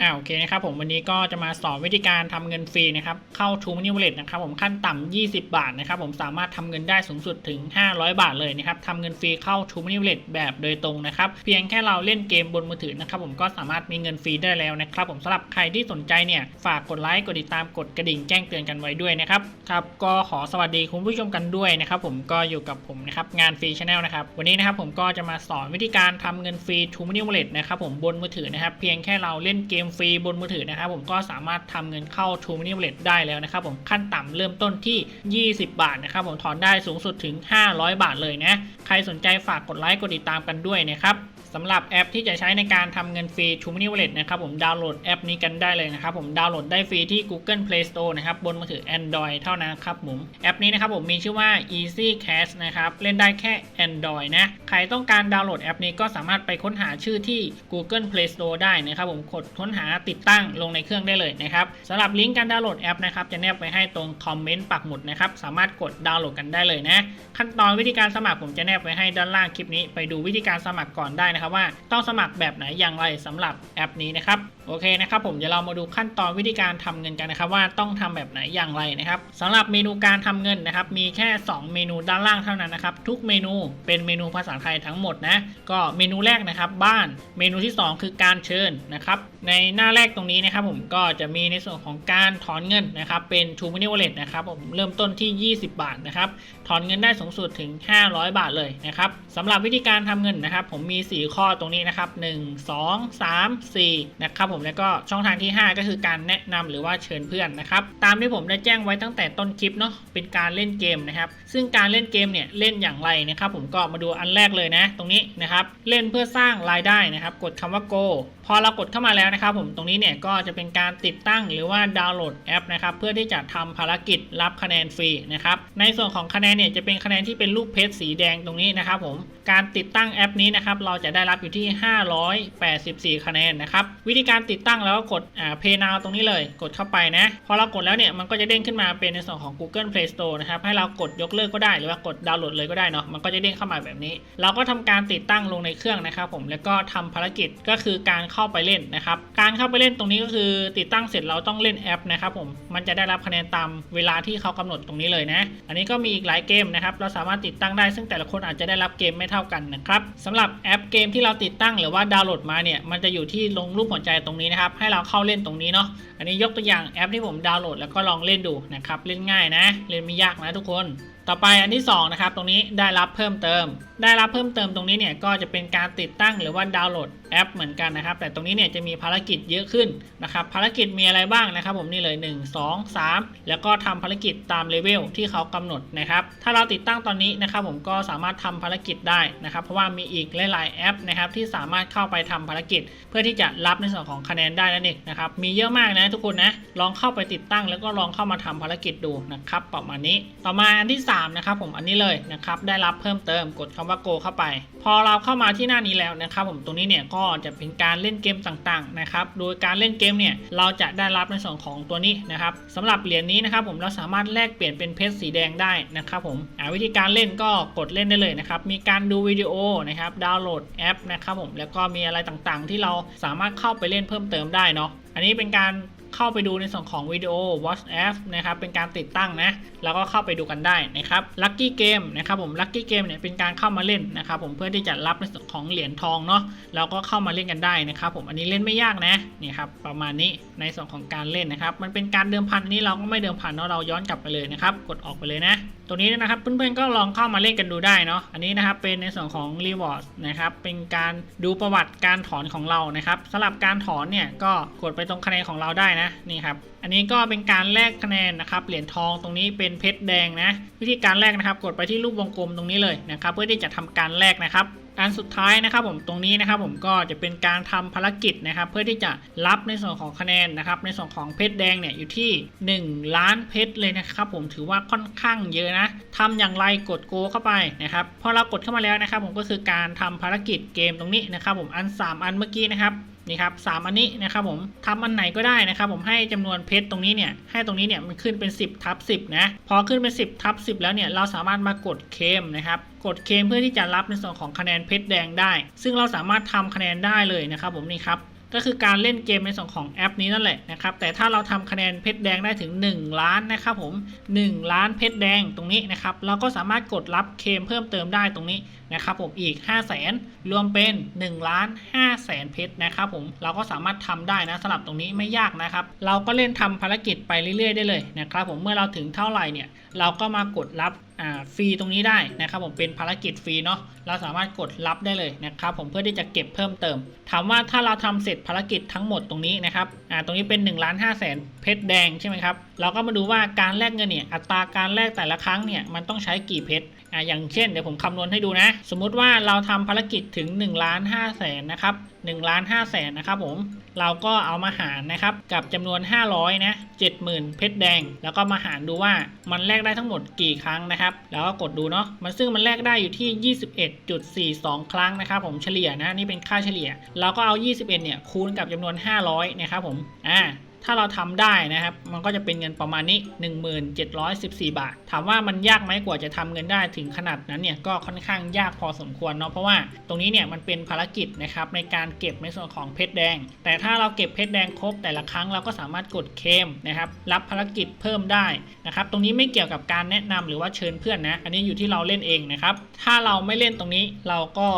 อ่าโอเคนะครับผมวันนี้ก็จะมาสอนวิธีการทำเงินฟรีนะครับเข้า True Money Wallet นะครับผมขั้นต่ำ20 บาทนะครับผมสามารถทำเงินได้สูงสุดถึง 500 บาทเลยนะครับทำเงินฟรีเข้า True Money Wallet แบบโดยตรงนะครับเพียงแค่เราเล่นเกมบนมือถือนะครับผมก็สามารถมีเงินฟรีได้แล้วนะครับผมสำหรับใครที่สนใจเนี่ยฝากกดไลค์กดติดตามกดกระดิ่งแจ้งเตือนกันไว้ด้วยนะครับครับก็ขอสวัสดีคุณผู้ชมกันด้วยนะครับผมก็อยู่กับผมนะครับงานฟรีชาแนลนะครับวันนี้นะครับผมก็จะมาสอนวิธีการทำเงินฟรี True Money Wallet นะครับผมบนมือถือนะครับเพียงแค่เราเล่นเกมฟรีบนมือถือนะครับผมก็สามารถทำเงินเข้า True Money Wallet ได้แล้วนะครับผมขั้นต่ำเริ่มต้นที่ 20 บาทนะครับผมถอนได้สูงสุดถึง 500 บาทเลยนะ ใครสนใจฝากกดไลค์กดติดตามกันด้วยนะครับ สำหรับแอปที่จะใช้ในการทำเงินฟรี True Money Wallet นะครับผมดาวน์โหลดแอปนี้กันได้เลยนะครับผมดาวน์โหลดได้ฟรีที่ Google Play Store นะครับบนมือถือ Android เท่านั้นครับผมแอปนี้นะครับผมมีชื่อว่า Easy Cash นะครับเล่นได้แค่ Android นะใครต้องการดาวน์โหลดแอปนี้ก็สามารถไปค้นหาชื่อที่ Google Play Store ได้นะครับผมกดค้นหาติดตั้งลงในเครื่องได้เลยนะครับสำหรับลิงก์การดาวน์โหลดแอปนะครับจะแนบไว้ให้ตรงคอมเมนต์ปักหมุดนะครับสามารถกดดาวน์โหลดกันได้เลยนะขั้นตอนวิธีการสมัครผมจะแนบไว้ให้ด้านล่างคลิปนี้ ไปดูวิธีการสมัครก่อนได้นะครับว่าต้องสมัครแบบไหนอย่างไรสำหรับแอปนี้นะครับ โอเคนะครับผมเดี๋ยวเรามาดูขั้นตอนวิธีการทำเงินกันนะครับว่าต้องทำแบบไหนอย่างไรนะครับสำหรับเมนูการทำเงินนะครับมีแค่ 2 เมนูด้านล่างเท่านั้นนะครับทุกเมนูเป็นเมนูภาษาไทยทั้งหมดนะก็เมนูแรกนะครับบ้านเมนูที่ 2 คือการเชิญนะครับในหน้าแรกตรงนี้นะครับผมก็จะมีในส่วนของการถอนเงินนะครับเป็น True Money Wallet นะครับผมเริ่มต้นที่ 20 บาทนะครับถอนเงินได้สูงสุดถึง 500 บาทเลยนะครับสำหรับวิธีการทำเงินนะครับผมมี 4 ข้อตรงนี้นะครับ 1 2 3 4 นะครับผมแล้วก็ช่องทางที่ 5 ก็คือการแนะนำหรือว่าเชิญเพื่อนนะครับตามที่ผมได้แจ้งไว้ตั้งแต่ต้นคลิปเนาะเป็นการเล่นเกมนะครับซึ่งการเล่นเกมเนี่ยเล่นอย่างไรนะครับผมก็มาดูอันแรกเลยนะ ตรงนี้นะครับเล่นเพื่อสร้างรายได้นะครับ กดคำว่า go พอเรากดเข้ามาแล้วนะครับผมตรงนี้เนี่ยก็จะเป็นการติดตั้งหรือว่าดาวน์โหลดแอปนะครับเพื่อที่จะทำภารกิจรับคะแนนฟรีนะครับในส่วนของคะแนนเนี่ยจะเป็นคะแนนที่เป็นรูปเพชรสีแดงตรงนี้นะครับผมการติดตั้งแอปนี้นะครับเราจะได้รับอยู่ที่ 584 คะแนนนะครับวิธีการติดตั้งแล้วก็กดอ่า Pay Now ตรงนี้เลยกดเข้าไปนะ พอเรากดแล้วเนี่ยมันก็จะเด้งขึ้นมาเป็นในส่วนของ Google Play Store นะครับให้เรากดยกเลิกก็ได้หรือว่ากดดาวน์โหลดเลยก็ได้เนาะมันก็จะเด้งเข้ามาแบบนี้ เราก็ทำการติดตั้งลงในเครื่องนะครับผมแล้วก็ทำภารกิจก็คือการเข้าไปเล่นนะครับการเข้าไปเล่นตรงนี้ก็คือติดตั้งเสร็จเราต้องเล่นแอปนะครับผมมันจะได้รับคะแนนตามเวลาที่เขากำหนดตรงนี้เลยนะ อันนี้ก็มีอีกหลายเกมนะครับเราสามารถติดตั้งได้ซึ่งแต่ละคนอาจจะได้รับเกมไม่เท่ากันนะครับสำหรับแอปเกมที่เราติดตั้งหรือว่าดาวน์โหลดมาเนี่ยมันจะอยู่ที่ลงรูปหัวใจตรงนี้นะครับ ให้เราเข้าเล่นตรงนี้เนาะอันนี้ยกตัวอย่างแอปที่ผมดาวน์โหลดแล้วก็ลองเล่นดูนะครับเล่นง่ายนะ เล่นไม่ยากนะทุกคนต่อไปอันที่2นะครับตรงนี้ได้รับเพิ่มเติม ได้รับเพิ่มเติมตรงนี้เนี่ยก็จะเป็นการติดตั้งหรือว่าดาวน์โหลด แอปเหมือนกันนะครับ แต่ตรงนี้เนี่ยจะมีภารกิจเยอะขึ้นนะครับ ภารกิจมีอะไรบ้างนะครับ ผมนี่เลย 1 2 3 แล้วก็ทำภารกิจตามเลเวลที่เขากำหนดนะครับ ถ้าเราติดตั้งตอนนี้นะครับ ผมก็สามารถทำภารกิจได้นะครับ เพราะว่ามีอีกหลายๆแอปนะครับที่สามารถเข้าไปทำภารกิจ เพื่อที่จะรับในส่วนของคะแนนได้นั่นเองนะครับ มีเยอะมากนะทุกคนนะ ลองเข้าไปติดตั้ง แล้วก็ลองเข้ามาทำภารกิจดูนะครับประมาณนี้ ต่อมาอันที่3นะครับผมอันนี้เลยนะครับได้รับเพิ่มเติมกดคำว่า go เข้าไป พอเราเข้ามาที่หน้านี้แล้วนะครับ ผมตรงนี้เนี่ยก็จะเป็นการเล่นเกมต่างๆนะครับ โดยการเล่นเกมเนี่ยเราจะได้รับในส่วนของตัวนี้นะครับสำหรับเหรียญนี้นะครับผมเราสามารถแลกเปลี่ยนเป็นเพชรสีแดงได้นะครับผมวิธีการเล่นก็กดเล่นได้เลยนะครับ มีการดูวิดีโอนะครับ ดาวน์โหลดแอปนะครับผมแล้วก็มีอะไรต่างๆ ที่เราสามารถเข้าไปเล่นเพิ่มเติมได้เนาะอันนี้เป็นการ เข้าไปดูในส่วนของวิดีโอ Watch App นะครับเป็นการติดตั้งนะแล้วก็เข้าไปดูกันได้นะครับ Lucky Game นะครับผม Lucky Game เนี่ยเป็นการเข้ามาเล่นนะครับผมเพื่อที่จะรับในส่วนของเหรียญทองเนาะแล้วก็เข้ามาเล่นกันได้นะครับผมอันนี้เล่นไม่ยากนะนี่ครับประมาณนี้ในส่วนของการเล่นนะครับ มันเป็นการเดิมพันนี้เราก็ไม่เดิมพันเนาะเราย้อนกลับไปเลยนะครับกดออกไปเลยนะตรงนี้นะครับเพื่อนๆก็ลองเข้ามาเล่นกันดูได้เนาะอันนี้นะครับเป็นในส่วนของ Reward นะครับเป็นการดูประวัติการถอนของเรานะครับสำหรับการถอนเนี่ยก็กดไปตรงคะแนนของเราได้นะนี่ครับอันนี้ก็เป็นการแลกคะแนนนะครับเหรียญทองตรงนี้เป็นเพชรแดงนะ วิธีการแลกนะครับ กดไปที่รูปวงกลมตรงนี้เลยนะครับ เพื่อที่จะทำการแลกนะครับอันสุดท้ายนะครับผมตรงนี้นะครับผมก็จะเป็นการทำภารกิจนะครับ เพื่อที่จะรับในส่วนของคะแนนนะครับ ในส่วนของเพชรแดงเนี่ยอยู่ที่ 1 ล้านเพชรเลยนะครับ ผมถือว่าค่อนข้างเยอะนะทำอย่างไรกดโกเข้าไปนะครับพอเรากดเข้ามาแล้วนะครับ ผมก็คือการทำภารกิจเกมตรงนี้นะครับ ผมอัน 3 อันเมื่อกี้นะครับ นี่ครับสามอันนี้นะครับผมทำอันไหนก็ได้นะครับผมให้จำนวนเพชรตรงนี้เนี่ยให้ตรงนี้เนี่ยมันขึ้นเป็น 10ทับ10นะพอขึ้นเป็น 10ทับ10 แล้วเนี่ยเราสามารถมากดเคมนะครับกดเคมเพื่อที่จะรับในส่วนของคะแนนเพชรแดงได้ ซึ่งเราสามารถทำคะแนนได้เลยนะครับผมนี่ครับ ก็คือการเล่นเกมในส่วนของแอปนี้นั่นแหละนะครับ แต่ถ้าเราทำคะแนนเพชรแดงได้ถึง 1 ล้านนะครับผม 1 ล้านเพชรแดงตรงนี้นะครับ เราก็สามารถกดรับเคมเพิ่มเติมได้ตรงนี้นะครับผมอีก 5 0 0แสนรวมเป็น1ล้าน5แสนเพชรนะครับผมเราก็สามารถทำได้นะสำหรับตรงนี้ไม่ยากนะครับ เราก็เล่นทำภารกิจไปเรื่อยๆ ได้เลยนะครับผมเมื่อเราถึงเท่าไหร่เนี่ยเราก็มากดรับ ฟรีตรงนี้ได้นะครับผมเป็นภารกิจฟรีเนาะเราสามารถกดรับได้เลยนะครับผมเพื่อที่จะเก็บเพิ่มเติม ถามว่าถ้าเราทำเสร็จภารกิจทั้งหมดตรงนี้นะครับอ่าตรงนี้เป็น1นึ่งล้านห้าแสนเพชรแดงใช่ไหมครับเราก็มาดูว่าการแลกเงินเนี่ยอัตราการแลกแต่ละครั้งเนี่ยมันต้องใช้กี่เพชรอ่าอย่างเช่นเดี๋ยวผมคำนวณให้ดูนะ สมมุติว่าเราทำภารกิจถึง1ล้านห้าแสนนะครับ1ล้านห้าแสนนะครับผมเราก็เอามาหารนะครับกับจำนวน 500นะ70,000 เพชรแดง แล้วก็มาหารดูว่ามันแลกได้ทั้งหมดกี่ครั้งนะครับ แล้วก็กดดูเนาะมันซึ่งมันแลกได้อยู่ที่ 21.42 ครั้งนะครับผมเฉลี่ยนะนี่เป็นค่าเฉลี่ย เราก็เอา 21เนี่ยคูณกับจำนวน 500นะครับผมอ่า ถ้าเราทำได้นะครับ มันก็จะเป็นเงินประมาณนี้ 1714 บาท ถามว่ามันยากไหมกว่าจะทำเงินได้ถึงขนาดนั้นเนี่ยก็ค่อนข้างยากพอสมควรเนาะเพราะว่าตรงนี้เนี่ยมันเป็นภารกิจนะครับในการเก็บในส่วนของเพชรแดง แต่ถ้าเราเก็บเพชรแดงครบแต่ละครั้งเราก็สามารถกดเคมนะครับรับภารกิจเพิ่มได้นะครับตรงนี้ไม่เกี่ยวกับการแนะนำหรือว่าเชิญเพื่อนนะ อันนี้อยู่ที่เราเล่นเองนะครับถ้าเราไม่เล่นตรงนี้เราก็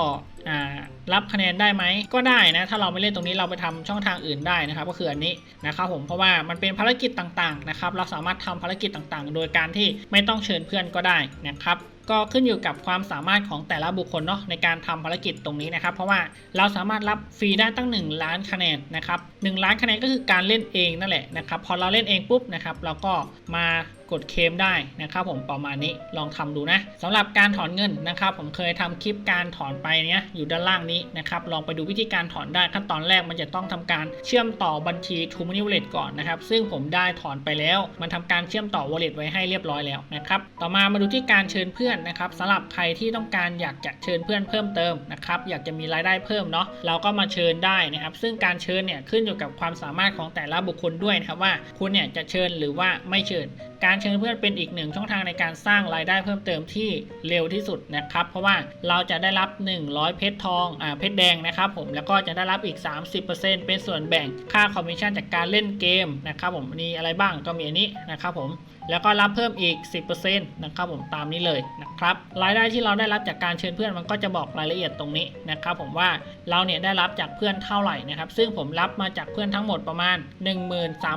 รับคะแนนได้ไหมก็ได้นะ ถ้าเราไม่เล่นตรงนี้เราไปทำช่องทางอื่นได้นะครับ ก็คืออันนี้นะครับผมเพราะว่ามันเป็นภารกิจต่างๆนะครับเราสามารถทำภารกิจต่างๆ โดยการที่ไม่ต้องเชิญเพื่อนก็ได้นะครับก็ขึ้นอยู่กับความสามารถของแต่ละบุคคลเนาะในการทำภารกิจตรงนี้นะครับ เพราะว่าเราสามารถรับฟรีได้ตั้ง 1 ล้านคะแนนนะครับ1ล้านคะแนนก็คือการเล่นเองนั่นแหละนะครับพอเราเล่นเองปุ๊บนะครับเราก็มา กดเคลมได้นะครับผมประมาณนี้ลองทำดูนะสำหรับการถอนเงินนะครับผมเคยทำคลิปการถอนไปเนี้ยอยู่ด้านล่างนี้นะครับลองไปดูวิธีการถอนได้ขั้นตอนแรกมันจะต้องทำการเชื่อมต่อบัญชี t ูมินิวเลตก่อนนะครับซึ่งผมได้ถอนไปแล้ว มันทำการเชื่อมต่อ wallet ไว้ให้เรียบร้อยแล้วนะครับต่อมามาดูที่การเชิญเพื่อนนะครับสำหรับใครที่ต้องการอยากจะเชิญเพื่อนเพิ่มเติมนะครับอยากจะมีรายได้เพิ่มเนาะเราก็มาเชิญได้นะครับซึ่งการเชิญเนี่ยขึ้นอยู่กับความสามารถของแต่ละบุคคลด้วยนะครับว่าคุณเนี่ยจะเชิญหรือว่าไม่เชิญการเชิญเพื่อนเป็นอีกหนึ่งช่องทางในการสร้างรายได้เพิ่มเติมที่เร็วที่สุดนะครับ เพราะว่าเราจะได้รับ 100 เพชรทองอ่าเพชรแดงนะครับผมแล้วก็จะได้รับอีก 30%เป็นส่วนแบ่งค่าคอมมิชชั่นจากการเล่นเกมนะครับผมมีอะไรบ้างก็มีอันนี้นะครับผม แล้วก็รับเพิ่มอีก 10%นะครับผมตามนี้เลยนะครับรายได้ที่เราได้รับจากการเชิญเพื่อนมันก็จะบอกรายละเอียดตรงนี้นะครับผมว่าเราเนี่ยได้รับจากเพื่อนเท่าไหร่นะครับซึ่งผมรับมาจากเพื่อนทั้งหมดประมาณ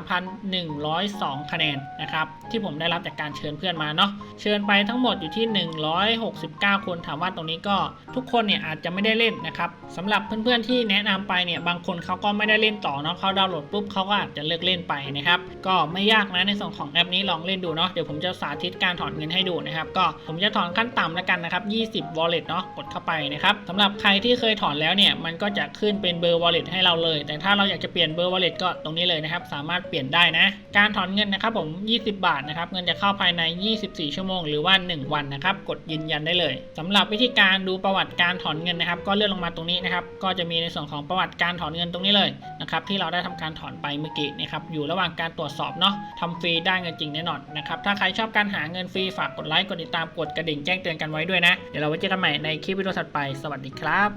13,102 คะแนนนะครับที่ผมได้รับจากการเชิญเพื่อนมาเนาะเชิญไปทั้งหมดอยู่ที่ 169 คนถามว่าตรงนี้ก็ทุกคนเนี่ยอาจจะไม่ได้เล่นนะครับสำหรับเพื่อนๆที่แนะนำไปเนี่ยบางคนเขาก็ไม่ได้เล่นต่อเนาะเขาดาวน์โหลดปุ๊บเขาก็อาจจะเลิกเล่นไปนะครับก็ไม่ยากนะในส่วนของแอปนี้ลองเล่นดูเนาะเดี๋ยวผมจะสาธิตการถอนเงินให้ดูนะครับ ก็ผมจะถอนขั้นต่ำแล้วกันนะครับ 20 wallet เนาะกดเข้าไปนะครับสำหรับใครที่เคยถอนแล้วเนี่ยมันก็จะขึ้นเป็นเบอร์ wallet ให้เราเลย แต่ถ้าเราอยากจะเปลี่ยนเบอร์ wallet ก็ตรงนี้เลยนะครับ สามารถเปลี่ยนได้นะ การถอนเงินนะครับผม 20 บาทนะครับเงินจะเข้าภายใน 24 ชั่วโมงหรือว่า 1 วันนะครับกดยืนยันได้เลยสำหรับวิธีการดูประวัติการถอนเงินนะครับ ก็เลื่อนลงมาตรงนี้นะครับก็จะมีในส่วนของประวัติการถอนเงินตรงนี้เลยนะครับที่เราได้ทำการถอนไปเมื่อกี้นะครับอยู่ระหว่างการตรวจสอบเนาะทำฟรีได้เงินจริงแน่นอนนะครับ ถ้าใครชอบการหาเงินฟรีฝากกดไลค์ กดติดตาม กดกระดิ่งแจ้งเตือนกันไว้ด้วยนะ เดี๋ยวเราไว้เจอกันใหม่ในคลิปวิดีโอถัดไป สวัสดีครับ